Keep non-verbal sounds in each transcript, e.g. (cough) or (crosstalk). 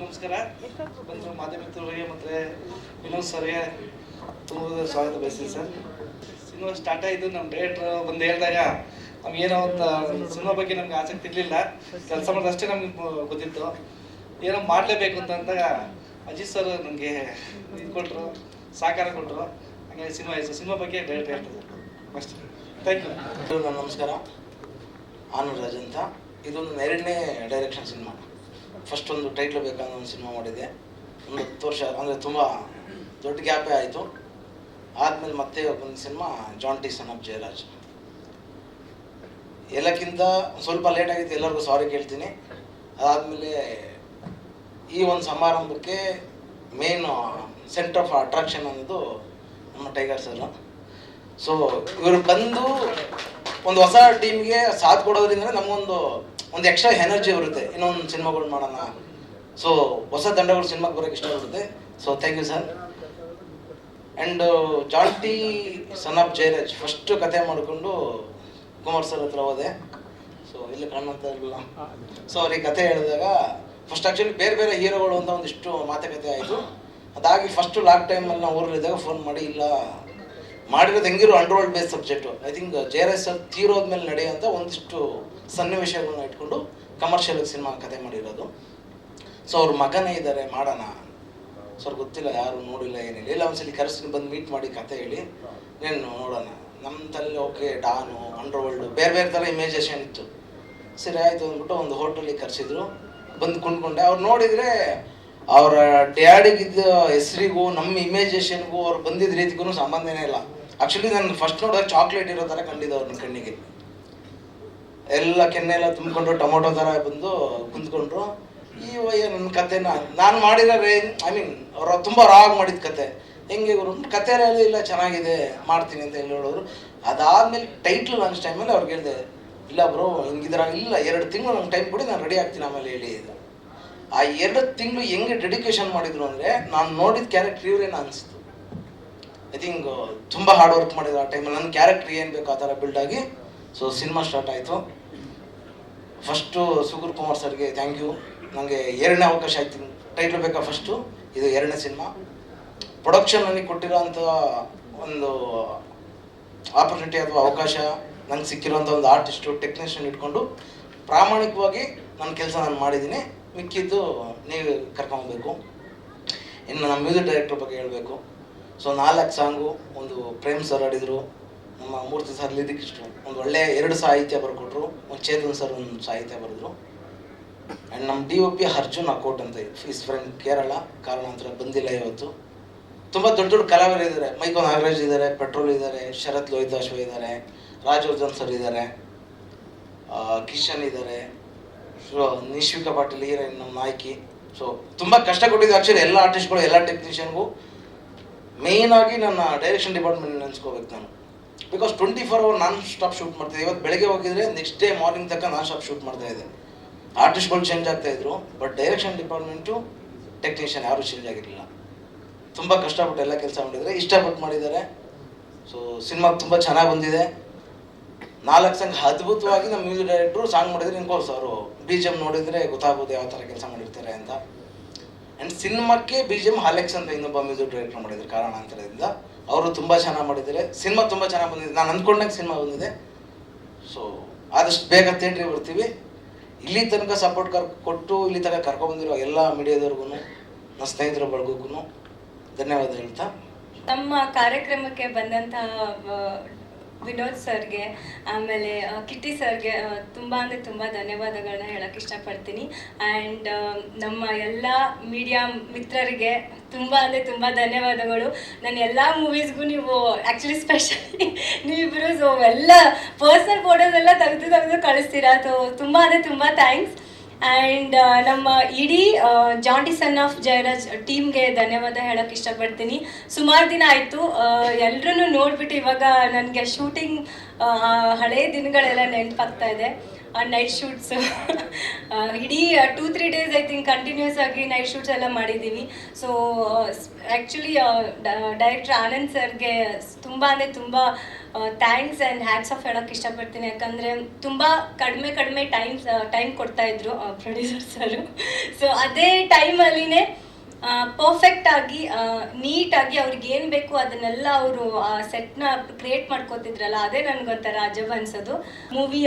ನಮಸ್ಕಾರ. ಬಂದು ಮಾಧ್ಯಮ ಮಿತ್ರರಿಗೆ ಮತ್ತು ವಿನೋದ್ ಸರ್ಗೆ ತುಂಬ ಸ್ವಾಗತ ಬಯಸ್ತೀನಿ ಸರ್. ಸಿನಿಮಾ ಸ್ಟಾರ್ಟ್ ಆಯಿತು ನಮ್ಮ ಡೈರೆಕ್ಟ್ರ್ ಬಂದು ಹೇಳಿದಾಗ ನಮ್ಗೇನೋ ಅಂತ ಸಿನಿಮಾ ಬಗ್ಗೆ ನಮ್ಗೆ ಆಸಕ್ತಿ ಇರಲಿಲ್ಲ. ಕೆಲಸ ಮಾಡೋದಷ್ಟೇ ನಮ್ಗೆ ಗೊತ್ತಿತ್ತು. ಏನೋ ಮಾಡಲೇಬೇಕು ಅಂತ ಅಂದಾಗ ಅಜಿತ್ ಸರ್ ನನಗೆ ಇದು ಕೊಟ್ಟರು ಸಹಕಾರ ಕೊಟ್ಟರು ಹಾಗೆ ಸಿನಿಮಾ ಆಯಿತು. ಸಿನಿಮಾ ಬಗ್ಗೆ ಡೈರೆಕ್ಟ್ ಹೇಳ್ತಾರೆ ಅಷ್ಟೇ. ಥ್ಯಾಂಕ್ ಯು ನಮಸ್ಕಾರ. ಆನಂದ್ ರಾಜ್ ಅಂತ. ಇದೊಂದು ಎರಡನೇ ಡೈರೆಕ್ಷನ್ ಸಿನಿಮಾ. ಫಸ್ಟ್ ಒಂದು ಟೈಟ್ಲ್ ಬೇಕಾದ ಒಂದು ಸಿನಿಮಾ ಮಾಡಿದೆ ಒಂದು ಹತ್ತು ವರ್ಷ, ಅಂದರೆ ತುಂಬ ದೊಡ್ಡ ಗ್ಯಾಪೇ ಆಯಿತು. ಆದಮೇಲೆ ಮತ್ತೆ ಒಂದು ಸಿನಿಮಾ ಜಾನ್ ಟಿ ಸನ್ ಆಫ್ ಜಯರಾಜ್ ಎಲ್ಲಕ್ಕಿಂತ ಸ್ವಲ್ಪ ಲೇಟ್ ಆಗಿತ್ತು, ಎಲ್ಲರಿಗೂ ಸಾರಿ ಕೇಳ್ತೀನಿ. ಅದಾದಮೇಲೆ ಈ ಒಂದು ಸಮಾರಂಭಕ್ಕೆ ಮೇನ್ ಸೆಂಟರ್ ಆಫ್ ಅಟ್ರಾಕ್ಷನ್ ಅನ್ನೋದು ನಮ್ಮ ಟೈಗರ್ ಸರ್ ಸೊ ಇವರು ಬಂದು ಒಂದು ಹೊಸ ಟೀಮ್ಗೆ ಸಾಥ್ ಕೊಡೋದ್ರಿಂದ ನಮಗೊಂದು ಒಂದು ಎಕ್ಸ್ಟ್ರಾ ಎನರ್ಜಿ ಬರುತ್ತೆ. ಇನ್ನೊಂದು ಸಿನಿಮಾಗಳು ಮಾಡೋಣ. ಸೊ ಹೊಸ ತಂಡಗಳು ಸಿನಿಮಾಗೆ ಬರೋಕ್ಕೆ ಇಷ್ಟ ಬರುತ್ತೆ so thank you sir and ಜಾಲ್ಟಿ son of Jayaraj first ಕತೆ ಮಾಡಿಕೊಂಡು ಕುಮಾರ್ ಸರ್ ಹತ್ರ ಹೋದೆ. ಸೊ ಇಲ್ಲಿ ಕಾಣುತ್ತಾ ಇರಲಿಲ್ಲ. ಸೊ ಅವ್ರಿಗೆ ಕತೆ ಹೇಳಿದಾಗ ಫಸ್ಟ್ ಆ್ಯಕ್ಚುಲಿ ಬೇರೆ ಬೇರೆ ಹೀರೋಗಳು ಅಂತ ಒಂದಿಷ್ಟು ಮಾತುಕತೆ ಆಯಿತು. ಅದಾಗಿ ಫಸ್ಟು ಲಾಕ್ ಟೈಮಲ್ಲಿ ನಾವು ಊರಲ್ಲಿದ್ದಾಗ ಫೋನ್ ಮಾಡಿ, ಇಲ್ಲ ಮಾಡಿರೋದು ಹೆಂಗಿರೋ underworld base subject I think Jayaraj sir ತೀರೋದ್ಮೇಲೆ ನಡೆಯುವಂಥ ಒಂದಿಷ್ಟು ಸನ್ನಿವೇಶಗಳನ್ನ ಇಟ್ಕೊಂಡು ಕಮರ್ಷಿಯಲ್ ಸಿನಿಮಾ ಕತೆ ಮಾಡಿರೋದು. ಸೊ ಅವ್ರ ಮಗನೇ ಇದ್ದಾರೆ ಮಾಡೋಣ. ಸರ್ ಗೊತ್ತಿಲ್ಲ, ಯಾರು ನೋಡಿಲ್ಲ, ಏನಿಲ್ಲ. ಇಲ್ಲ, ಒಂದ್ಸಲಿ ಕರೆಸಿ ಬಂದು ಮೀಟ್ ಮಾಡಿ ಕತೆ ಹೇಳಿ. ನೀನು ನೋಡೋಣ. ನಮ್ಮ ತಲೆ ಓಕೆ ಡಾನು ಅಂಡರ್ವರ್ಲ್ಡು ಬೇರೆ ಬೇರೆ ಥರ ಇಮೇಜೇಷನ್ ಇತ್ತು. ಸರಿ, ಆಯಿತು ಅಂದ್ಬಿಟ್ಟು ಒಂದು ಹೋಟೆಲಿಗೆ ಕರೆಸಿದ್ರು. ಬಂದು ಕುಂಡ್ಕೊಂಡೆ ಅವ್ರು ನೋಡಿದರೆ ಅವರ ಡ್ಯಾಡಿಗಿದ್ದ ಹೆಸರಿಗೂ, ನಮ್ಮ ಇಮೇಜೇಷನ್ಗೂ ಅವ್ರು ಬಂದಿದ್ದ ರೀತಿಗೂ ಸಂಬಂಧನೇ ಇಲ್ಲ. ಆ್ಯಕ್ಚುಲಿ ನಾನು ಫಸ್ಟ್ ನೋಡೋ ಚಾಕ್ಲೇಟ್ ಇರೋ ಥರ ಕಂಡಿದ್ದು ಅವ್ರನ್ನ ಕಣ್ಣಿಗೆ. ಎಲ್ಲ ಕೆನ್ನೆ ಎಲ್ಲ ತುಂಬಿಕೊಂಡು ಟೊಮೊಟೊ ಥರ ಬಂದು ಕುಂತ್ಕೊಂಡ್ರು. ಈ ವಯ್ಯ ನನ್ನ ಕತೆನ ನಾನು ಮಾಡಿರೋ ರೇ ಐ ಮೀನ್ ಅವ್ರ ತುಂಬ ರಾಗ್ ಮಾಡಿದ ಕತೆ. ಹೆಂಗೆ ಗುರು? ಕತೆ ಇಲ್ಲ, ಚೆನ್ನಾಗಿದೆ, ಮಾಡ್ತೀನಿ ಅಂತ ಹೇಳಿ ಹೇಳೋರು. ಅದಾದ್ಮೇಲೆ ಟೈಟ್ಲ್ ಲಾಂಚ್ ಟೈಮಲ್ಲಿ ಅವ್ರಿಗೆ ಹೇಳಿದೆ, ಇಲ್ಲ ಬ್ರೋ, ಹಿಂಗಿದ್ರ, ಇಲ್ಲ, ಎರಡು ತಿಂಗಳು ನಂಗೆ ಟೈಮ್ ಕೊಡಿ, ನಾನು ರೆಡಿ ಆಗ್ತೀನಿ ಆಮೇಲೆ ಹೇಳಿ ಆ ಎರಡು ತಿಂಗಳು ಹೆಂಗೆ ಡೆಡಿಕೇಶನ್ ಮಾಡಿದ್ರು ಅಂದರೆ, ನಾನು ನೋಡಿದ ಕ್ಯಾರೆಕ್ಟರ್ ಇವ್ರೇನು ಅನಿಸ್ತು ಐ ಥಿಂಕ್ ತುಂಬ ಹಾರ್ಡ್ ವರ್ಕ್ ಮಾಡಿದ್ರು ಆ ಟೈಮಲ್ಲಿ ನನ್ನ ಕ್ಯಾರೆಕ್ಟರ್ ಏನು ಬೇಕು ಆ ಥರ ಆಗಿ ಸೊ ಸಿನಿಮಾ ಸ್ಟಾರ್ಟ್ ಆಯಿತು. ಫಸ್ಟು ಸುಗುರ್ ಕುಮಾರ್ ಸರ್ಗೆ ಥ್ಯಾಂಕ್ ಯು ನನಗೆ ಎರಡನೇ ಅವಕಾಶ ಆಯ್ತು. ಟೈಟ್ಲ್ ಬೇಕಾ ಫಸ್ಟು ಇದು ಎರಡನೇ ಸಿನಿಮಾ ಪ್ರೊಡಕ್ಷನ್ ನನಗೆ ಕೊಟ್ಟಿರೋಂಥ ಒಂದು ಆಪರ್ಚುನಿಟಿ ಅಥವಾ ಅವಕಾಶ, ನಂಗೆ ಸಿಕ್ಕಿರೋಂಥ ಒಂದು ಆರ್ಟಿಸ್ಟು ಟೆಕ್ನಿಷಿಯನ್ ಇಟ್ಕೊಂಡು ಪ್ರಾಮಾಣಿಕವಾಗಿ ನನ್ನ ಕೆಲಸ ನಾನು ಮಾಡಿದ್ದೀನಿ. ಮಿಕ್ಕಿದ್ದು ನೀವು ಕರ್ಕೊಬೇಕು ಇನ್ನು ನಮ್ಮ ಮ್ಯೂಸಿಕ್ ಡೈರೆಕ್ಟರ್ ಬಗ್ಗೆ ಹೇಳಬೇಕು. ಸೊ ನಾಲ್ಕು ಸಾಂಗು ಒಂದು ಪ್ರೇಮ್ ಸರ್ ಆಡಿದರು ನಮ್ಮ ಮೂರ್ತಿ ಸರ್ ಲಿರಿಕ್ ಇಷ್ಟು. ಒಂದು ಒಳ್ಳೆಯ ಎರಡು ಸಾಹಿತ್ಯ ಬರ್ಕೊಟ್ರು, ಒಂದು ಚೇತನ್ ಸರ್ ಒಂದು ಸಾಹಿತ್ಯ ಬರೆದ್ರು. ಆ್ಯಂಡ್ ನಮ್ಮ ಡಿ ಒ ಪಿ ಅರ್ಜುನ್ ಅಕೋಟ್ ಅಂತ ಇಸ್ ಫ್ರೆಂಡ್ ಕೇರಳ ಕಾರಣಾಂತರ ಬಂದಿಲ್ಲ ಇವತ್ತು. ತುಂಬ ದೊಡ್ಡ ದೊಡ್ಡ ಕಲಾವಿದರು ಇದ್ದಾರೆ. ಮೈಕೋ ನಾಗರಾಜ್ ಇದ್ದಾರೆ, ಪೆಟ್ರೋಲ್ ಇದ್ದಾರೆ, ಶರತ್ ಲೋಹಿತಾಶ್ವ ಇದ್ದಾರೆ ರಾಜವರ್ಧನ್ ಸರ್ ಇದ್ದಾರೆ ಕಿಶನ್ ಇದ್ದಾರೆ. ಸೊ ನಿಶ್ವಿಕಾ ಪಾಟೀಲ್, ಹೀರೋಯಿನ್ ನಮ್ಮ ನಾಯಕಿ. ಸೊ ತುಂಬ ಕಷ್ಟ ಕೊಟ್ಟಿದ್ದು ಆ್ಯಕ್ಚುಲಿ ಎಲ್ಲ ಆರ್ಟಿಸ್ಟ್ಗಳು ಎಲ್ಲ ಟೆಕ್ನಿಷಿಯನ್ಗೂ ಮೇಯ್ನ್ ಆಗಿ ನನ್ನ ಡೈರೆಕ್ಷನ್ ಡಿಪಾರ್ಟ್ಮೆಂಟ್ ನೆನೆಸ್ಕೋಬೇಕು ನಾನು. Because twenty four hour non stop shoot ಮಾಡ್ತಿದ್ದೆ. ಇವತ್ತು ಬೆಳಗ್ಗೆ ಹೋಗಿದ್ರೆ ನೆಕ್ಸ್ಟ್ ಡೇ ಮಾರ್ನಿಂಗ್ ತನಕ ನಾನ್ ಸ್ಟಾಪ್ ಶೂಟ್ ಮಾಡ್ತಾ ಇದ್ದೆ. ಆರ್ಟಿಸ್ಟ್ಗಳು ಚೇಂಜ್ ಆಗ್ತಾ ಇದ್ರು ಬಟ್ ಡೈರೆಕ್ಷನ್ ಡಿಪಾರ್ಟ್ಮೆಂಟು ಟೆಕ್ನಿಷಿಯನ್ ಯಾರು ಚೇಂಜ್ ಆಗಿರಲಿಲ್ಲ. ತುಂಬ ಕಷ್ಟಪಟ್ಟು ಎಲ್ಲ ಕೆಲಸ ಮಾಡಿದ್ದಾರೆ ಇಷ್ಟಪಟ್ಟು ಮಾಡಿದ್ದಾರೆ. ಸೊ ಸಿನಿಮಾ ತುಂಬ ಚೆನ್ನಾಗಿ ಬಂದಿದೆ. ನಾಲ್ಕು ಸಂಘ ಅದ್ಭುತವಾಗಿ ನಮ್ಮ ಮ್ಯೂಸಿಕ್ ಡೈರೆಕ್ಟ್ರು ಸಾಂಗ್ ಮಾಡಿದರೆ ಇನ್ಕೋಸ್ ಅವರು ಬಿ ಜಿ ಎಂ ನೋಡಿದರೆ ಗೊತ್ತಾಗೋದು ಯಾವ ಥರ ಕೆಲಸ ಮಾಡಿರ್ತಾರೆ ಅಂತ. ಆ್ಯಂಡ್ ಸಿನಿಮಾಕ್ಕೆ ಬಿ ಜಿ ಎಂ ಹಾಲೆಕ್ಸ್ ಅಂತ ಇನ್ನೊಬ್ಬ ಮ್ಯೂಸಿಕ್ ಡೈರೆಕ್ಟರ್ ಮಾಡಿದ್ರು ಕಾರಣಾಂತರದಿಂದ. ಅವರು ತುಂಬ ಚೆನ್ನಾಗಿ ಮಾಡಿದ್ದಾರೆ. ಸಿನಿಮಾ ತುಂಬ ಚೆನ್ನಾಗಿ ಬಂದಿದೆ. ನಾನು ಅಂದ್ಕೊಂಡಂಗೆ ಸಿನಿಮಾ ಬಂದಿದೆ. ಸೊ ಆದಷ್ಟು ಬೇಗ ಥಿಯೇಟ್ರಿಗೆ ಬರ್ತೀವಿ. ಇಲ್ಲಿ ತನಕ ಸಪೋರ್ಟ್ ಕರ್, ಕೊಟ್ಟು ಇಲ್ಲಿ ತನಕ ಕರ್ಕೊಂಡ್ಬಂದಿರೋ ಎಲ್ಲ ಮೀಡಿಯಾದವ್ರಿಗೂ ನನ್ನ ಸ್ನೇಹಿತರ ಬಳಗಕ್ಕೂ ಧನ್ಯವಾದ ಹೇಳ್ತಾ. ನಮ್ಮ ಕಾರ್ಯಕ್ರಮಕ್ಕೆ ಬಂದಂತಹ ವಿನೋದ್ ಸರ್ಗೆ, ಆಮೇಲೆ ಕಿಟ್ಟಿ ಸರ್ಗೆ ತುಂಬ ಅಂದರೆ ತುಂಬ ಧನ್ಯವಾದಗಳನ್ನ ಹೇಳಕ್ಕೆ ಇಷ್ಟಪಡ್ತೀನಿ. ಆ್ಯಂಡ್ ನಮ್ಮ ಎಲ್ಲ ಮೀಡಿಯಾ ಮಿತ್ರರಿಗೆ ತುಂಬ ಅಂದರೆ ತುಂಬ ಧನ್ಯವಾದಗಳು. ನನ್ನ ಎಲ್ಲ ಮೂವೀಸ್ಗೂ ನೀವು ಆ್ಯಕ್ಚುಲಿ ಸ್ಪೆಷಲಿ ನೀವಿಬ್ಬರು ಸೊ ಎಲ್ಲ ಪರ್ಸ್ನಲ್ ಫೋಟೋಸ್ ಎಲ್ಲ ತೆಗೆದು ತೆಗೆದು ಕಳಿಸ್ತೀರಾ. ಸೊ ತುಂಬ ಅಂದರೆ ತುಂಬ ಥ್ಯಾಂಕ್ಸ್ ಆ್ಯಂಡ್ ನಮ್ಮ ಇಡೀ ಜಾಂಟಿ ಸನ್ ಆಫ್ ಜಯರಾಜ್ ಟೀಮ್ಗೆ ಧನ್ಯವಾದ ಹೇಳಕ್ಕೆ ಇಷ್ಟಪಡ್ತೀನಿ. ಸುಮಾರು ದಿನ ಆಯಿತು ಎಲ್ಲರೂ ನೋಡ್ಬಿಟ್ಟು ಇವಾಗ ನನಗೆ ಶೂಟಿಂಗ್ ಹಳೆಯ ದಿನಗಳೆಲ್ಲ ನೆನಪಾಗ್ತಾ ಇದೆ. ನೈಟ್ ಶೂಟ್ಸ್ (laughs) ಇಡೀ two three days I think continuous ಆಗಿ ನೈಟ್ ಶೂಟ್ಸ್ ಎಲ್ಲ ಮಾಡಿದ್ದೀವಿ ಸೊ ಆ್ಯಕ್ಚುಲಿ ಡೈರೆಕ್ಟರ್ ಆನಂದ್ ಸರ್ಗೆ ತುಂಬ ಅಂದರೆ ತುಂಬ ಥ್ಯಾಂಕ್ಸ್ ಆ್ಯಂಡ್ ಹ್ಯಾಟ್ಸ್ ಆಫ್ ಹೇಳೋಕ್ಕೆ ಇಷ್ಟಪಡ್ತೀನಿ. ಯಾಕಂದರೆ ತುಂಬ ಕಡಿಮೆ ಕಡಿಮೆ ಟೈಮ್ ಟೈಮ್ ಕೊಡ್ತಾಯಿದ್ರು ಪ್ರೊಡ್ಯೂಸರ್ ಸರು ಸೊ ಅದೇ ಟೈಮಲ್ಲಿನೇ ಪರ್ಫೆಕ್ಟ್ ಆಗಿ ನೀಟಾಗಿ ಅವ್ರಿಗೆ ಏನು ಬೇಕು ಅದನ್ನೆಲ್ಲ ಅವರು ಸೆಟ್ನ ಕ್ರಿಯೇಟ್ ಮಾಡ್ಕೋತಿದ್ರಲ್ಲ, ಅದೇ ನನ್ಗೊಂಥರ ಅಜಬ್ ಅನ್ಸೋದು. ಮೂವಿ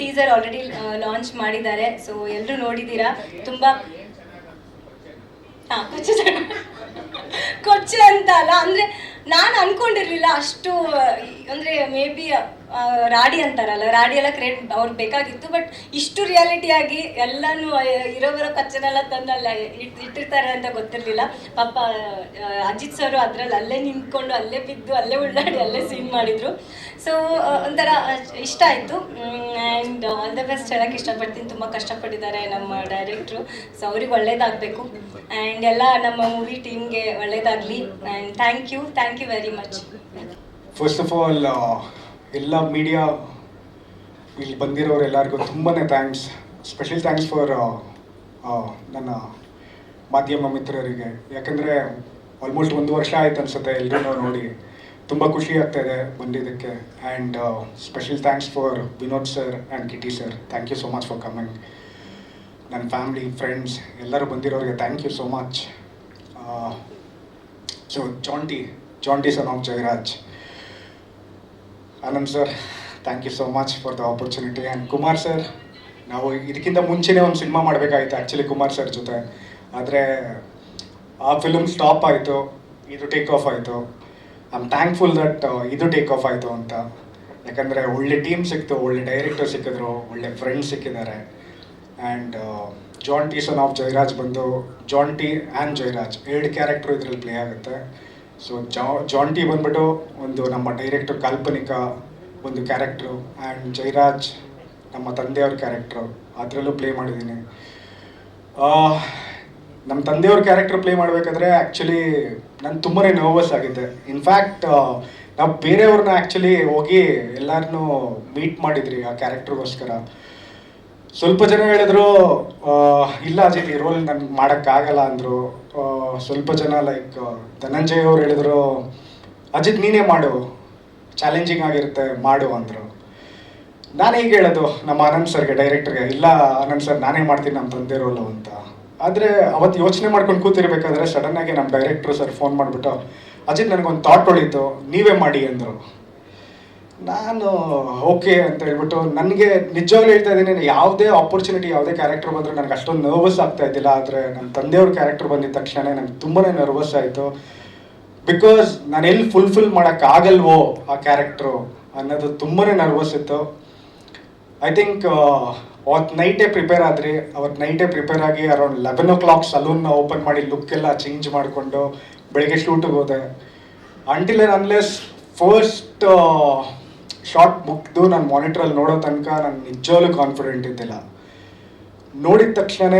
ಟೀಸರ್ ಆಲ್ರೆಡಿ ಲಾಂಚ್ ಮಾಡಿದ್ದಾರೆ ಸೊ ಎಲ್ಲರೂ ನೋಡಿದ್ದೀರಾ? ತುಂಬ ಹಾಂ, ಕೊಚ್ಚೆ ಅಂತ ಅಲ್ಲ ಅಂದ್ರೆ ನಾನು ಅನ್ಕೊಂಡಿರ್ಲಿಲ್ಲ ಅಷ್ಟು ಅಂದರೆ ಮೇ ಬಿ ರಾಡಿ ಅಂತಾರಲ್ಲ, ರಾಡಿ ಎಲ್ಲ ಕ್ರಿಯೇಟ್ ಅವ್ರಿಗೆ ಬೇಕಾಗಿತ್ತು ಬಟ್ ಇಷ್ಟು ರಿಯಾಲಿಟಿ ಆಗಿ ಎಲ್ಲಾನು ಇರೋ ಬರೋ ಕಚ್ಚನೆಲ್ಲ ತಂದಲ್ಲ ಇಟ್, ಇಟ್ಟಿರ್ತಾರೆ ಅಂತ ಗೊತ್ತಿರಲಿಲ್ಲ. ಪಾಪ ಅಜಿತ್ ಸರ್ ಅದ್ರಲ್ಲಿ ಅಲ್ಲೇ ನಿಂತ್ಕೊಂಡು, ಅಲ್ಲೇ ಬಿದ್ದು, ಅಲ್ಲೇ ಉಳ್ಳಾಡಿ, ಅಲ್ಲೇ ಸೀನ್ ಮಾಡಿದ್ರು. ಸೊ ಒಂಥರ ಇಷ್ಟ ಆಯಿತು. ಆ್ಯಂಡ್ ಆಲ್ ದ ಬೆಸ್ಟ್ ಹೇಳಕ್ಕೆ ಇಷ್ಟಪಡ್ತೀನಿ. ತುಂಬ ಕಷ್ಟಪಟ್ಟಿದ್ದಾರೆ ನಮ್ಮ ಡೈರೆಕ್ಟ್ರು ಸೊ ಅವ್ರಿಗೆ ಒಳ್ಳೇದಾಗಬೇಕು. ಆ್ಯಂಡ್ ಎಲ್ಲ ನಮ್ಮ ಮೂವಿ ಟೀಮ್ಗೆ ಒಳ್ಳೇದಾಗಲಿ. And thank you thank you very much first of all ಎಲ್ಲ ಮೀಡಿಯಾ ಇಲ್ಲಿ ಬಂದಿರೋರು ಎಲ್ಲರಿಗೂ ತುಂಬಾ ಥ್ಯಾಂಕ್ಸ್ ಸ್ಪೆಷಲ್ ಥ್ಯಾಂಕ್ಸ್ ಫಾರ್ ನನ್ನ ಮಾಧ್ಯಮ ಮಿತ್ರರಿಗೆ. ಯಾಕಂದರೆ ಆಲ್ಮೋಸ್ಟ್ ಒಂದು ವರ್ಷ ಆಯ್ತು ಅನ್ಸುತ್ತೆ ಎಲ್ಲರೂ ನೋಡಿ. ತುಂಬ ಖುಷಿ ಆಗ್ತಾ ಇದೆ ಬಂದಿದ್ದಕ್ಕೆ. And special thanks for Vinod sir and Kitty sir thank you so much for coming ನನ್ನ ಫ್ಯಾಮ್ಲಿ ಫ್ರೆಂಡ್ಸ್ ಎಲ್ಲರೂ ಬಂದಿರೋರಿಗೆ thank you so much so Jaanty Jaanty son of Jayaraj Anand sir thank you so much for the opportunity and Kumar sir ನಾವು ಇದಕ್ಕಿಂತ ಮುಂಚೆನೇ ಒಂದು cinema ಮಾಡಬೇಕಾಗಿತ್ತು actually Kumar sir ಜೊತೆ. ಆದರೆ, ಆ ಫಿಲ್ಮ್ ಸ್ಟಾಪ್ ಆಯಿತು, ಇದು ಟೇಕ್ ಆಫ್ ಆಯಿತು. ಐ ಆಮ್ ಥ್ಯಾಂಕ್ಫುಲ್ ದಟ್ ಇದು ಟೇಕ್ ಆಫ್ ಆಯಿತು ಅಂತ. ಯಾಕಂದರೆ ಒಳ್ಳೆ ಟೀಮ್ ಸಿಕ್ತು, ಒಳ್ಳೆ ಡೈರೆಕ್ಟರ್ ಸಿಕ್ಕಿದ್ರು, ಒಳ್ಳೆ ಫ್ರೆಂಡ್ಸ್ ಸಿಕ್ಕಿದ್ದಾರೆ. And Jaanty son of Jayaraj ಬಂದು ಜಾನ್ ಟಿ ಆ್ಯಂಡ್ ಜಯರಾಜ್ ಎರಡು ಕ್ಯಾರೆಕ್ಟ್ರು ಇದರಲ್ಲಿ ಪ್ಲೇ ಆಗುತ್ತೆ. ಸೊ ಜಾ ಜಾನ್ ಟಿ ಬಂದ್ಬಿಟ್ಟು ಒಂದು ನಮ್ಮ ಡೈರೆಕ್ಟರ್ ಕಾಲ್ಪನಿಕ ಒಂದು ಕ್ಯಾರೆಕ್ಟ್ರು ಆ್ಯಂಡ್ ಜೈರಾಜ್ ನಮ್ಮ ತಂದೆಯವ್ರ ಕ್ಯಾರೆಕ್ಟ್ರು ಅದರಲ್ಲೂ ಪ್ಲೇ ಮಾಡಿದ್ದೀನಿ. ನಮ್ಮ ತಂದೆಯವ್ರ ಕ್ಯಾರೆಕ್ಟ್ರ್ ಪ್ಲೇ ಮಾಡಬೇಕಾದ್ರೆ ಆ್ಯಕ್ಚುಲಿ ನಾನು ತುಂಬಾ ನರ್ವಸ್ ಆಗಿದ್ದೆ ಇನ್ಫ್ಯಾಕ್ಟ್ ನಾವು ಬೇರೆಯವ್ರನ್ನ ಆ್ಯಕ್ಚುಲಿ ಹೋಗಿ ಎಲ್ಲರನ್ನೂ ಮೀಟ್ ಮಾಡಿದ್ರಿ ಆ ಕ್ಯಾರೆಕ್ಟರ್ಗೋಸ್ಕರ ಸ್ವಲ್ಪ ಜನ ಹೇಳಿದ್ರು ಇಲ್ಲ ಅಜಿತ್ ಈ ರೋಲ್ ನನ್ಗೆ ಮಾಡೋಕ್ಕಾಗಲ್ಲ ಅಂದರು. ಸ್ವಲ್ಪ ಜನ ಲೈಕ್ ಧನಂಜಯ್ ಅವ್ರು ಹೇಳಿದ್ರು, ಅಜಿತ್, ನೀನೇ ಮಾಡು. ಚಾಲೆಂಜಿಂಗ್ ಆಗಿರುತ್ತೆ, ಮಾಡು ಅಂದರು. ನಾನು ಹೀಗೆ ಹೇಳೋದು, ನಮ್ಮ ಆನಂದ್ ಸರ್ಗೆ ಡೈರೆಕ್ಟ್ರಿಗೆ ಇಲ್ಲ, ಆನಂದ್ ಸರ್ ನಾನೇ ಮಾಡ್ತೀನಿ ನಮ್ಮ ತಂದೆ ರೋಲು ಅಂತ. ಆದರೆ ಅವತ್ತು ಯೋಚನೆ ಮಾಡ್ಕೊಂಡು ಕೂತಿರ್ಬೇಕಾದ್ರೆ ಸಡನ್ನಾಗಿ ನಮ್ಮ ಡೈರೆಕ್ಟ್ರು ಸರ್ ಫೋನ್ ಮಾಡಿಬಿಟ್ಟು, ಅಜಿತ್, ನನಗೊಂದು ಥಾಟ್ ಹೊಳಿತು ನೀವೇ ಮಾಡಿ ಅಂದರು. ನಾನು ಓಕೆ ಅಂತ ಹೇಳ್ಬಿಟ್ಟು ನನಗೆ ನಿಜವಾಗ್ಲೂ ಹೇಳ್ತಾ ಇದ್ದೀನಿ, ಯಾವುದೇ ಆಪರ್ಚುನಿಟಿ ಯಾವುದೇ ಕ್ಯಾರೆಕ್ಟರ್ ಬಂದರೂ ನನಗೆ ಅಷ್ಟೊಂದು ನರ್ವಸ್ ಆಗ್ತಾ ಇದ್ದಿಲ್ಲ, ಆದರೆ ನನ್ನ ತಂದೆಯವ್ರ ಕ್ಯಾರೆಕ್ಟರ್ ಬಂದಿದ್ದ ತಕ್ಷಣ ನನಗೆ ತುಂಬಾ ನರ್ವಸ್ ಆಯಿತು. ಬಿಕಾಸ್ ನಾನು ಎಲ್ಲಿ ಫುಲ್ಫಿಲ್ ಮಾಡೋಕ್ಕಾಗಲ್ವೋ ಆ ಕ್ಯಾರೆಕ್ಟ್ರು ಅನ್ನೋದು ತುಂಬಾ ನರ್ವಸ್ ಇತ್ತು. ಐ ಥಿಂಕ್ ಅವತ್ತು ನೈಟೇ ಪ್ರಿಪೇರ್ ಆದ್ರಿ. ಅವತ್ತು ನೈಟೇ ಪ್ರಿಪೇರ್ ಆಗಿ ಅರೌಂಡ್ ಲೆವೆನ್ ಓ ಕ್ಲಾಕ್ ಸಲೂನ್ನ ಓಪನ್ ಮಾಡಿ ಲುಕ್ ಎಲ್ಲ ಚೇಂಜ್ ಮಾಡಿಕೊಂಡು ಬೆಳಗ್ಗೆ ಶೂಟಿಗೆ ಹೋದೆ. ಅಂಟಿಲ್ ಅನ್ಲೆಸ್ ಫಸ್ಟ್ ಶಾರ್ಟ್ ಮುಗ್ದು ನಾನು ಮಾನಿಟ್ರಲ್ಲಿ ನೋಡೋ ತನಕ ನಾನು ನಿಜವಾಗ್ಲೂ ಕಾನ್ಫಿಡೆಂಟ್ ಇದ್ದಿಲ್ಲ. ನೋಡಿದ ತಕ್ಷಣ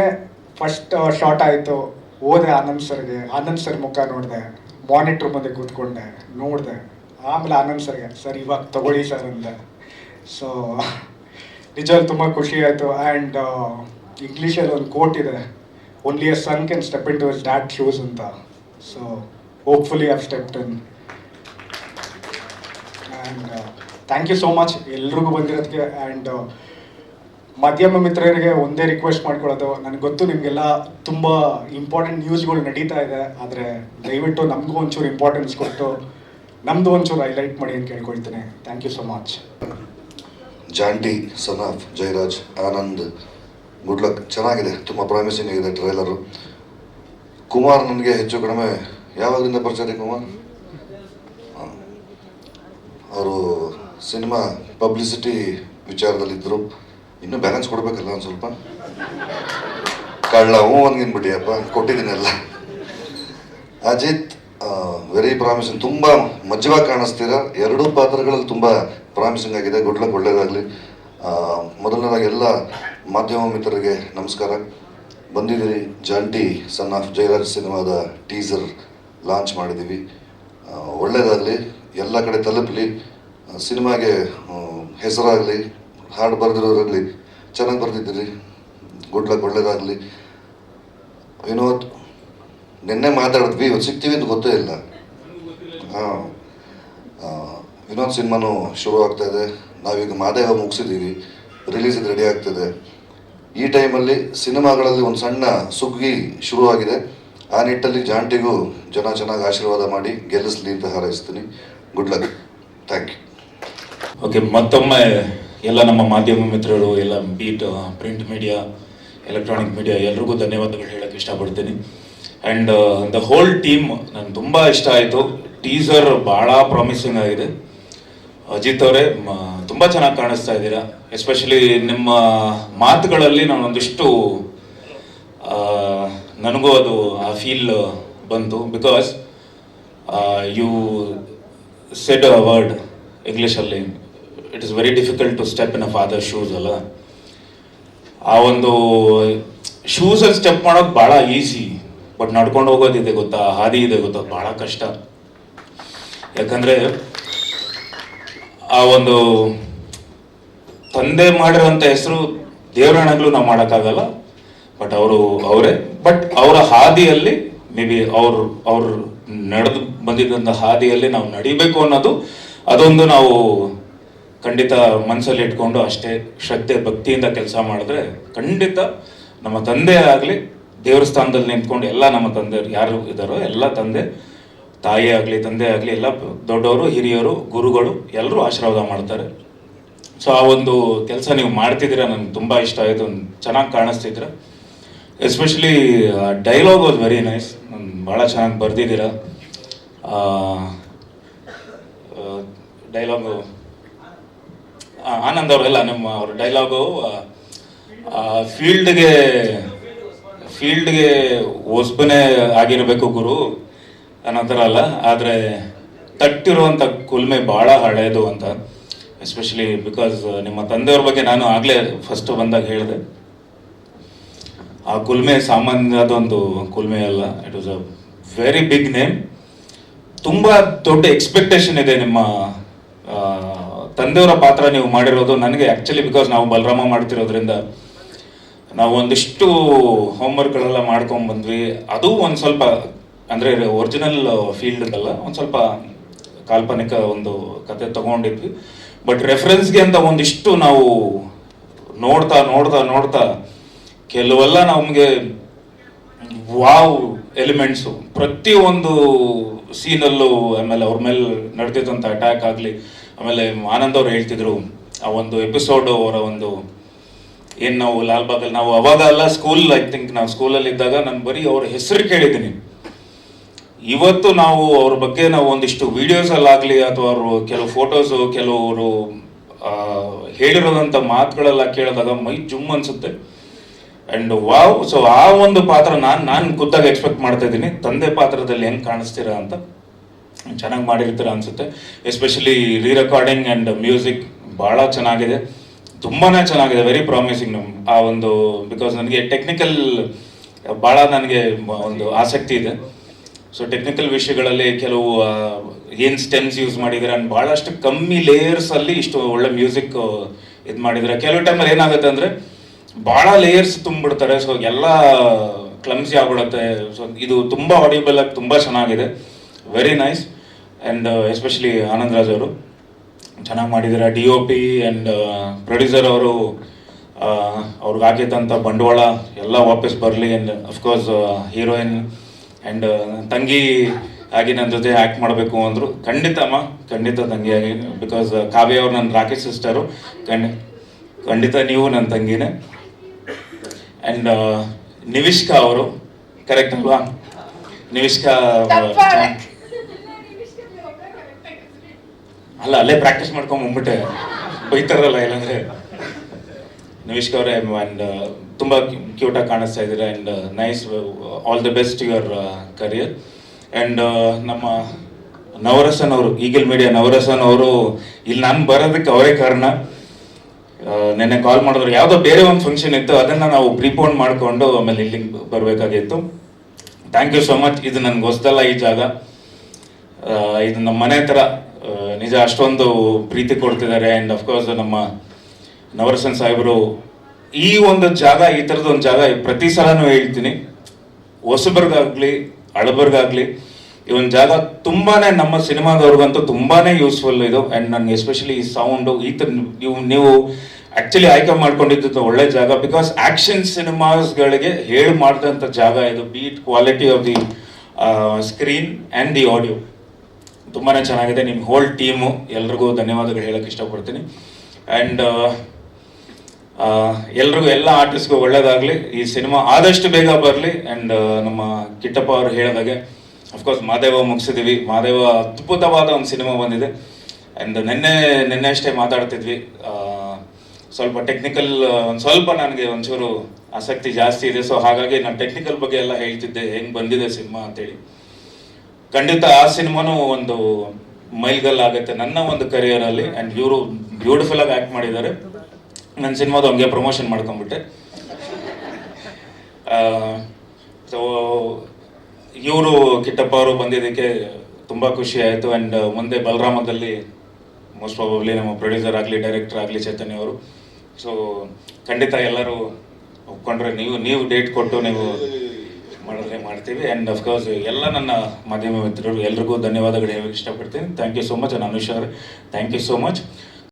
ಫಸ್ಟ್ ಶಾರ್ಟ್ ಆಯಿತು. ಹೋದೆ ಆನಂದ್ ಸರ್ಗೆ. ಆನಂದ್ ಸರ್ ಮುಖ ನೋಡಿದೆ. ಮಾನಿಟ್ರ್ ಮುಂದೆ ಕೂತ್ಕೊಂಡೆ. ನೋಡಿದೆ. ಆಮೇಲೆ ಆನಂದ್ ಸರ್ಗೆ, ಸರ್, ಇವಾಗ ತಗೊಳ್ಳಿ ಸರ್ ಅಂದೆ. ಸೊ ನಿಜವಾಗ್ಲೂ ತುಂಬ ಖುಷಿ ಆಯಿತು. ಆ್ಯಂಡ್ ಇಂಗ್ಲೀಷಲ್ಲಿ ಒಂದು ಕೋಟ್ ಇದೆ. Only a son can step in to his dad's shoes ಅಂತ so hopefully have stepped in and thank you so much ಎಲ್ರಿಗೂ ಬಂದಿರೋದಕ್ಕೆ ಆ್ಯಂಡ್ ಮಾಧ್ಯಮ ಮಿತ್ರರಿಗೆ ಒಂದೇ ರಿಕ್ವೆಸ್ಟ್ ಮಾಡ್ಕೊಳ್ಳೋದು. ನನಗೆ ಗೊತ್ತು ನಿಮಗೆಲ್ಲ ತುಂಬ ಇಂಪಾರ್ಟೆಂಟ್ ನ್ಯೂಸ್ಗಳು ನಡೀತಾ ಇದೆ. ಆದರೆ ದಯವಿಟ್ಟು ನಮಗೂ ಒಂಚೂರು ಇಂಪಾರ್ಟೆನ್ಸ್ ಕೊಟ್ಟು ನಮ್ಮದು ಒಂಚೂರು ಹೈಲೈಟ್ ಮಾಡಿ ಅಂತ ಕೇಳ್ಕೊಳ್ತೀನಿ. Thank you so much Jaanty son of Jayaraj Anand good luck ಚೆನ್ನಾಗಿದೆ. ತುಂಬ ಪ್ರಾಮಿಸಿಂಗ್ ಆಗಿದೆ ಟ್ರೈಲರು ಕುಮಾರ್ ನನಗೆ ಹೆಚ್ಚು ಕಡಿಮೆ ಯಾವಾಗಿಂದ ಪರಿಚಯ ಕುಮಾರ್? ಅವರು ಸಿನಿಮಾ ಪಬ್ಲಿಸಿಟಿ ವಿಚಾರದಲ್ಲಿದ್ದರು. ಇನ್ನೂ ಬ್ಯಾಲೆನ್ಸ್ ಕೊಡಬೇಕಲ್ಲ ಒಂದು ಸ್ವಲ್ಪ? ಕಳ್ಳ, ಹ್ಞೂ ಕೊಟ್ಟಿದ್ದೀನಿ ಕೊಟ್ಟಿದ್ದೀನಲ್ಲ. ಅಜಿತ್ ವೆರಿ ಪ್ರಾಮಿಸಿಂಗ್ ತುಂಬ ಮಜ್ಜವಾಗಿ ಕಾಣಿಸ್ತೀರ. ಎರಡೂ ಪಾತ್ರಗಳಲ್ಲಿ ತುಂಬ ಪ್ರಾಮಿಸಿಂಗ್ ಆಗಿದೆ ಗುಡ್ ಲಕ್ ಒಳ್ಳೇದಾಗಲಿ ಮೊದಲನೇದಾಗಿ ಎಲ್ಲ ಮಾಧ್ಯಮ ಮಿತ್ರರಿಗೆ ನಮಸ್ಕಾರ. ಬಂದಿದ್ದೀರಿ, ಜಾಂಟಿ ಸನ್ ಆಫ್ ಜಯರಾಜ್ ಸಿನಿಮಾದ ಟೀಸರ್ ಲಾಂಚ್ ಮಾಡಿದ್ದೀವಿ. ಒಳ್ಳೆಯದಾಗಲಿ ಎಲ್ಲ ಕಡೆ ತಲುಪಲಿ. ಸಿನಿಮಾಗೆ ಹೆಸರಾಗಲಿ, ಹಾಡು ಬರೆದಿರೋರಾಗಲಿ, ಚೆನ್ನಾಗಿ ಬರ್ತಿದ್ದೀರಿ ಗುಡ್ ಲಕ್ ಒಳ್ಳೇದಾಗಲಿ. ವಿನೋದ್ ನಿನ್ನೆ ಮಾತಾಡಿದ್ವಿ ಇವತ್ತು ಸಿಗ್ತೀವಿ ಅಂತ ಗೊತ್ತೇ ಇಲ್ಲ. ಹಾಂ ವಿನೋದ್ ಸಿನಿಮಾನು ಶುರು ಆಗ್ತಾ ಇದೆ. ನಾವೀಗ ಮಾದೇವ ಮುಗಿಸಿದ್ದೀವಿ. ರಿಲೀಸ್ ರೆಡಿ ಆಗ್ತದೆ. ಈ ಟೈಮಲ್ಲಿ ಸಿನಿಮಾಗಳಲ್ಲಿ ಒಂದು ಸಣ್ಣ ಸುಗ್ಗಿ ಶುರುವಾಗಿದೆ ಆ ನಿಟ್ಟಲ್ಲಿ ಜಾಂಟಿಗೂ ಜನ ಚೆನ್ನಾಗಿ ಆಶೀರ್ವಾದ ಮಾಡಿ ಗೆಲ್ಲಿಸ್ಲಿ ಅಂತ ಹಾರೈಸ್ತೀನಿ. Good luck. Thank you. Okay ಮತ್ತೊಮ್ಮೆ ಎಲ್ಲ ನಮ್ಮ ಮಾಧ್ಯಮ ಮಿತ್ರರು, ಎಲ್ಲ beat print media electronic media ಎಲ್ರಿಗೂ ಧನ್ಯವಾದಗಳು ಹೇಳಕ್ಕೆ ಇಷ್ಟಪಡ್ತೀನಿ. ಆ್ಯಂಡ್ ದ ಹೋಲ್ ಟೀಮ್ ನನಗೆ ತುಂಬ ಇಷ್ಟ ಆಯಿತು. ಟೀಸರ್ ಭಾಳ ಪ್ರಾಮಿಸಿಂಗ್ ಆಗಿದೆ. ಅಜಿತ್ ಅವರೇ ತುಂಬ ಚೆನ್ನಾಗಿ ಕಾಣಿಸ್ತಾ ಇದ್ದೀರಾ. ಎಸ್ಪೆಷಲಿ ನಿಮ್ಮ ಮಾತುಗಳಲ್ಲಿ ನಾನು ಒಂದಿಷ್ಟು ನನಗೂ ಅದು, ಆ ಫೀಲ್ ಬಂತು. Because you said a word ಇಂಗ್ಲೀಷಲ್ಲಿ it is very difficult to step in a father shoes ಅಲ್ಲ? ಆ ಒಂದು ಶೂಸಲ್ಲಿ ಸ್ಟೆಪ್ ಮಾಡೋದು ಭಾಳ ಈಸಿ ಬಟ್ ನಡ್ಕೊಂಡು ಹೋಗೋದಿದೆ ಗೊತ್ತಾ? ಹಾದಿ ಇದೆ ಗೊತ್ತಾ? ಭಾಳ ಕಷ್ಟ. ಯಾಕಂದರೆ ಆ ಒಂದು ತಂದೆ ಮಾಡಿರೋಂಥ ಹೆಸರು ದೇವರಾಣಗಳು ನಾವು ಮಾಡೋಕ್ಕಾಗಲ್ಲ ಬಟ್ ಅವರು ಅವರೇ. ಬಟ್ ಅವರ ಹಾದಿಯಲ್ಲಿ ಮೇ ಬಿ ಅವ್ರು ಅವ್ರು ನಡೆದು ಬಂದಿದ್ದಂಥ ಹಾದಿಯಲ್ಲಿ ನಾವು ನಡಿಬೇಕು ಅನ್ನೋದು, ಅದೊಂದು ನಾವು ಖಂಡಿತ ಮನಸ್ಸಲ್ಲಿ ಇಟ್ಕೊಂಡು ಅಷ್ಟೇ ಶ್ರದ್ಧೆ, ಭಕ್ತಿಯಿಂದ ಕೆಲಸ ಮಾಡಿದ್ರೆ ಖಂಡಿತ ನಮ್ಮ ತಂದೆ ಆಗಲಿ ದೇವ್ರ ಸ್ಥಾನದಲ್ಲಿ ನಿಂತ್ಕೊಂಡು ಎಲ್ಲ ನಮ್ಮ ತಂದೆಯವರು ಯಾರು ಇದ್ದಾರೋ ಎಲ್ಲ ತಂದೆ, ತಾಯಿ ಆಗಲಿ, ತಂದೆ ಆಗಲಿ, ಎಲ್ಲ ದೊಡ್ಡವರು, ಹಿರಿಯರು, ಗುರುಗಳು ಎಲ್ಲರೂ ಆಶೀರ್ವಾದ ಮಾಡ್ತಾರೆ. ಸೊ ಆ ಒಂದು ಕೆಲಸ ನೀವು ಮಾಡ್ತಿದ್ದೀರಾ ನನಗೆ ತುಂಬ ಇಷ್ಟ ಆಯಿತು ಚೆನ್ನಾಗಿ ಕಾಣಿಸ್ತಿದ್ರೆ. Especially dialogue was very nice ಭಾಳ ಚೆನ್ನಾಗಿ ಬರ್ದಿದ್ದೀರಾ. ಡೈಲಾಗು ಆನಂದ್ ಅವರೆಲ್ಲ ನಮ್ಮ ಅವ್ರ ಡೈಲಾಗು ಫೀಲ್ಡ್ಗೆ ಫೀಲ್ಡ್ಗೆ ಒಸ್ಬನೇ ಆಗಿರಬೇಕು ಗುರು, ಅನ್ನೋ ಥರ ಅಲ್ಲ, ಆದರೆ ತಟ್ಟಿರುವಂಥ ಕುಲ್ಮೆ ಭಾಳ ಹಳೆಯದು ಅಂತ. ಎಸ್ಪೆಷಲಿ ಬಿಕಾಸ್ ನಿಮ್ಮ ತಂದೆಯವ್ರ ಬಗ್ಗೆ ನಾನು ಆಗಲೇ ಫಸ್ಟ್ ಬಂದಾಗ ಹೇಳಿದೆ. ಆ ಕುಲ್ಮೆ ಸಾಮಾನ್ಯದ ಒಂದು ಕುಲ್ಮೆ ಅಲ್ಲ it was a very big name ತುಂಬ ದೊಡ್ಡ ಎಕ್ಸ್ಪೆಕ್ಟೇಷನ್ ಇದೆ ನಿಮ್ಮ ತಂದೆಯವರ ಪಾತ್ರ ನೀವು ಮಾಡಿರೋದು ನನಗೆ ಆ್ಯಕ್ಚುಲಿ ಬಿಕಾಸ್ ನಾವು ಬಲರಾಮ ಮಾಡ್ತಿರೋದ್ರಿಂದ ನಾವು ಒಂದಿಷ್ಟು ಹೋಮ್ವರ್ಕ್ಗಳೆಲ್ಲ ಮಾಡ್ಕೊಂಡ್ ಬಂದ್ವಿ. ಅದು ಒಂದು ಸ್ವಲ್ಪ, ಅಂದರೆ ಒರಿಜಿನಲ್ ಫೀಲ್ಡ್ ಅಲ್ಲ ಒಂದು ಸ್ವಲ್ಪ ಕಾಲ್ಪನಿಕ ಒಂದು ಕತೆ ತಗೊಂಡಿದ್ವಿ. ಬಟ್ ರೆಫರೆನ್ಸ್ಗೆ ಅಂತ ಒಂದಿಷ್ಟು ನಾವು ನೋಡ್ತಾ ನೋಡ್ತಾ ನೋಡ್ತಾ ಕೆಲವೆಲ್ಲ ನಮಗೆ ವಾವ್ ಎಲಿಮೆಂಟ್ಸು ಪ್ರತಿಯೊಂದು ಸೀನಲ್ಲೂ ಆಮೇಲೆ ಅವ್ರ ಮೇಲೆ ನಡೆದಿದ್ದಂಥ ಅಟ್ಯಾಕ್ ಆಗಲಿ ಆಮೇಲೆ ಆನಂದ್ ಅವರು ಹೇಳ್ತಿದ್ರು, ಆ ಒಂದು ಎಪಿಸೋಡ್ ಅವರ ಒಂದು ಏನು ನಾವು ಲಾಲ್ಬಾಗಲ್ಲಿ ನಾವು ಅವಾಗ ಅಲ್ಲ ಸ್ಕೂಲ್ ಐ ಥಿಂಕ್ ನಾವು ಸ್ಕೂಲಲ್ಲಿ ಇದ್ದಾಗ ನಾನು ಬರೀ ಅವ್ರ ಹೆಸರು ಕೇಳಿದ್ದೀನಿ. ಇವತ್ತು ನಾವು ಅವ್ರ ಬಗ್ಗೆ ನಾವು ಒಂದಿಷ್ಟು ವಿಡಿಯೋಸಲ್ಲಾಗಲಿ ಅಥವಾ ಅವರು ಕೆಲವು ಫೋಟೋಸು ಕೆಲವರು ಹೇಳಿರೋದಂಥ ಮಾತುಗಳೆಲ್ಲ ಕೇಳಿದಾಗ ಮೈ ಜುಮ್ ಅನಿಸುತ್ತೆ. ಅಂಡ್ ವಾವ್ ಸೊ ಆ ಒಂದು ಪಾತ್ರ ನಾನು ನಾನು ಖುದ್ದಾಗಿ ಎಕ್ಸ್ಪೆಕ್ಟ್ ಮಾಡ್ತಾ ಇದ್ದೀನಿ. ತಂದೆ ಪಾತ್ರದಲ್ಲಿ ಹೆಂಗೆ ಕಾಣಿಸ್ತೀರಾ ಅಂತ. ಚೆನ್ನಾಗಿ ಮಾಡಿರ್ತೀರ ಅನ್ಸುತ್ತೆ. Especially re recording and music ಭಾಳ ಚೆನ್ನಾಗಿದೆ. ತುಂಬಾ ಚೆನ್ನಾಗಿದೆ ವೆರಿ ಪ್ರಾಮಿಸಿಂಗ್ ನಮ್ ಆ ಒಂದು ಬಿಕಾಸ್ ನನಗೆ ಟೆಕ್ನಿಕಲ್ ಭಾಳ ನನಗೆ ಒಂದು ಆಸಕ್ತಿ ಇದೆ. ಸೊ ಟೆಕ್ನಿಕಲ್ ವಿಷಯಗಳಲ್ಲಿ ಕೆಲವು ಏನು ಸ್ಟೆಮ್ಸ್ ಯೂಸ್ ಮಾಡಿದ್ರೆ ಅಂಡ್ ಭಾಳಷ್ಟು ಕಮ್ಮಿ ಲೇಯರ್ಸ್ ಅಲ್ಲಿ ಇಷ್ಟು ಒಳ್ಳೆ ಮ್ಯೂಸಿಕ್ ಇದು ಮಾಡಿದ್ರೆ. ಕೆಲವು ಟೈಮಲ್ಲಿ ಏನಾಗುತ್ತೆ ಅಂದರೆ, ಭಾಳ ಲೇಯರ್ಸ್ ತುಂಬಿಡ್ತಾರೆ. ಸೊ ಎಲ್ಲ ಕ್ಲಮ್ಸಿ ಆಗ್ಬಿಡುತ್ತೆ. ಸೊ ಇದು ತುಂಬ ಆಡಿಬಲ್ ಆಗಿ ತುಂಬ ಚೆನ್ನಾಗಿದೆ. Very nice and especially Anand Raj ಅವರು. ಚೆನ್ನಾಗಿ ಮಾಡಿದ್ದಾರೆ. D O P and producer ಅವರು ಅವ್ರಿಗೆ ಹಾಕಿದ್ದಂಥ ಬಂಡವಾಳ ಎಲ್ಲ ವಾಪಸ್ ಬರಲಿ. ಆ್ಯಂಡ್ ಅಫ್ಕೋರ್ಸ್ ಹೀರೋಯಿನ್ ಆ್ಯಂಡ್ ತಂಗಿ ಆಗಿ ನನ್ನ ಜೊತೆ ಆ್ಯಕ್ಟ್ ಮಾಡಬೇಕು ಅಂದರು. ಖಂಡಿತ ಅಮ್ಮ. ಖಂಡಿತ ತಂಗಿಯಾಗಿ ಬಿಕಾಸ್ ಕಾವ್ಯ ಅವರು ನನ್ನ ರಾಕೇಶ್ ಸಿಸ್ಟರು ಖಂಡ ಖಂಡಿತ ನೀವು ನನ್ನ ತಂಗಿನೇ. ಆ್ಯಂಡ್ ನಿವಿಷ್ಕಾ ಅವರು. ಕರೆಕ್ಟ್ ಅಲ್ವಾ? ನಿವಿಷ್ಕಾ ಅಲ್ಲ, ಅಲ್ಲೇ ಪ್ರಾಕ್ಟೀಸ್ ಮಾಡ್ಕೊಂಡು ಬಂದ್ಬಿಟ್ಟೆ. ಬೈತಾರಲ್ಲ ಇಲ್ಲಾಂದ್ರೆ. ನಿವಿಷ್ಕ ಅವರೇ ಆ್ಯಂಡ್ ತುಂಬ ಕ್ಯೂಟಾಗಿ ಕಾಣಿಸ್ತಾ ಇದ್ದೀರಾ and nice all the best your career and ನಮ್ಮ ನವರಸನ್ ಅವರು, ಈಗಲ್ ಮೀಡಿಯಾ ನವರಸನ್ ಅವರು, ಇಲ್ಲಿ ನಾನು ಬರೋದಕ್ಕೆ ಅವರೇ ಕಾರಣ. ನೆನ್ನೆ ಕಾಲ್ ಮಾಡಿದ್ರು. ಯಾವುದೋ ಬೇರೆ ಒಂದು ಫಂಕ್ಷನ್ ಇತ್ತು, ಅದನ್ನು ನಾವು ಪ್ರಿಪೋನ್ ಮಾಡಿಕೊಂಡು ಆಮೇಲೆ ಇಲ್ಲಿಗೆ ಬರಬೇಕಾಗಿತ್ತು. ಥ್ಯಾಂಕ್ ಯು ಸೋ ಮಚ್ ಇದು ನನಗೆ ಹೊಸದಲ್ಲ ಈ ಜಾಗ. ಇದು ನಮ್ಮ ಮನೆ ಥರ ನಿಜ ಅಷ್ಟೊಂದು ಪ್ರೀತಿ ಕೊಡ್ತಿದ್ದಾರೆ. ಆ್ಯಂಡ್ ಅಫ್ಕೋರ್ಸ್ ನಮ್ಮ ನವರಸನ್ ಸಾಹೇಬರು ಈ ಒಂದು ಜಾಗ, ಈ ಥರದ ಒಂದು ಜಾಗ ಪ್ರತಿ ಸಲನೂ ಹೇಳ್ತೀನಿ. ಹೊಸಬರ್ಗಾಗಲಿ ಹಳಬರ್ಗಾಗಲಿ ಈ ಒಂದು ಜಾಗ ತುಂಬಾನೇ ನಮ್ಮ ಸಿನಿಮಾದವ್ರಿಗಂತೂ ತುಂಬಾನೇ ಯೂಸ್ಫುಲ್ ಇದು. ಆ್ಯಂಡ್ ನನಗೆ ಎಸ್ಪೆಷಲಿ ಈ ಸೌಂಡು ಈ ಥರ ನೀವು ನೀವು ಆ್ಯಕ್ಚುಲಿ ಆಯ್ಕೆ ಮಾಡ್ಕೊಂಡಿದ್ದು ಒಳ್ಳೆ ಜಾಗ. ಬಿಕಾಸ್ ಆ್ಯಕ್ಷನ್ ಸಿನಿಮಾಸ್ಗಳಿಗೆ ಹೇಳಿ ಮಾಡಿದಂಥ ಜಾಗ ಇದು. Beat quality of the screen and the audio ತುಂಬಾ ಚೆನ್ನಾಗಿದೆ. ನಿಮ್ಮ ಹೋಲ್ ಟೀಮು ಎಲ್ರಿಗೂ ಧನ್ಯವಾದಗಳು ಹೇಳಕ್ ಇಷ್ಟಪಡ್ತೀನಿ. ಆ್ಯಂಡ್ ಎಲ್ರಿಗೂ ಎಲ್ಲ ಆರ್ಟಿಸ್ಟ್ಗೂ ಒಳ್ಳೇದಾಗಲಿ. ಈ ಸಿನಿಮಾ ಆದಷ್ಟು ಬೇಗ ಬರಲಿ. ಆ್ಯಂಡ್ ನಮ್ಮ ಕಿಟ್ಟಪ್ಪ ಅವರು ಹೇಳಿದಾಗೆ ಅಫ್ಕೋರ್ಸ್ ಮಾದೇವ ಮುಗಿಸಿದ್ದೀವಿ ಮಾದೇವ ಅದ್ಭುತವಾದ ಒಂದು ಸಿನಿಮಾ ಬಂದಿದೆ. ಆ್ಯಂಡ್ ನಿನ್ನೆ ನಿನ್ನೆ ಅಷ್ಟೇ ಮಾತಾಡ್ತಿದ್ವಿ. ಸ್ವಲ್ಪ ಟೆಕ್ನಿಕಲ್ ಒಂದು ಸ್ವಲ್ಪ ನನಗೆ ಒಂಚೂರು ಆಸಕ್ತಿ ಜಾಸ್ತಿ ಇದೆ. ಸೊ ಹಾಗಾಗಿ ನಾನು ಟೆಕ್ನಿಕಲ್ ಬಗ್ಗೆ ಎಲ್ಲ ಹೇಳ್ತಿದ್ದೆ. ಹೆಂಗೆ ಬಂದಿದೆ ಸಿನಿಮಾ ಅಂತೇಳಿ. ಖಂಡಿತ ಆ ಸಿನಿಮಾನು ಒಂದು ಮೈಲ್ಗಲ್ ಆಗುತ್ತೆ ನನ್ನ ಒಂದು ಕರಿಯರ್ ಅಲ್ಲಿ ಆ್ಯಂಡ್ ಇವರು ಬ್ಯೂಟಿಫುಲ್ ಆಗಿ ಆ್ಯಕ್ಟ್ ಮಾಡಿದ್ದಾರೆ. ನನ್ನ ಸಿನಿಮಾದು ಹಂಗೆ ಪ್ರಮೋಷನ್ ಮಾಡ್ಕೊಂಬಿಟ್ಟೆ. ಸೊ ಇವರು ಕಿಟ್ಟಪ್ಪ ಅವರು ಬಂದಿದ್ದಕ್ಕೆ ತುಂಬ ಖುಷಿ ಆಯಿತು. ಆ್ಯಂಡ್ ಮುಂದೆ ಬಲರಾಮದಲ್ಲಿ ಮೋಸ್ಟ್ ಪ್ರಾಬಬ್ಲಿ ನಮ್ಮ ಪ್ರೊಡ್ಯೂಸರ್ ಆಗಲಿ ಡೈರೆಕ್ಟರ್ ಆಗಲಿ ಚೈತನ್ಯ ಅವರು. ಸೊ ಖಂಡಿತ ಎಲ್ಲರೂ ಒಪ್ಕೊಂಡ್ರೆ ನೀವು ನೀವು ಡೇಟ್ ಕೊಟ್ಟು ನೀವು ಮಾಡಿದ್ರೆ ಮಾಡ್ತೀವಿ. ಆ್ಯಂಡ್ ಅಫ್ಕೋರ್ಸ್ ಎಲ್ಲ ನನ್ನ ಮಾಧ್ಯಮ ಮಿತ್ರರು ಎಲ್ರಿಗೂ ಧನ್ಯವಾದಗಳು ಹೇಳಕ್ಕೆ ಇಷ್ಟಪಡ್ತೀನಿ. Thank you so much Anush thank you so much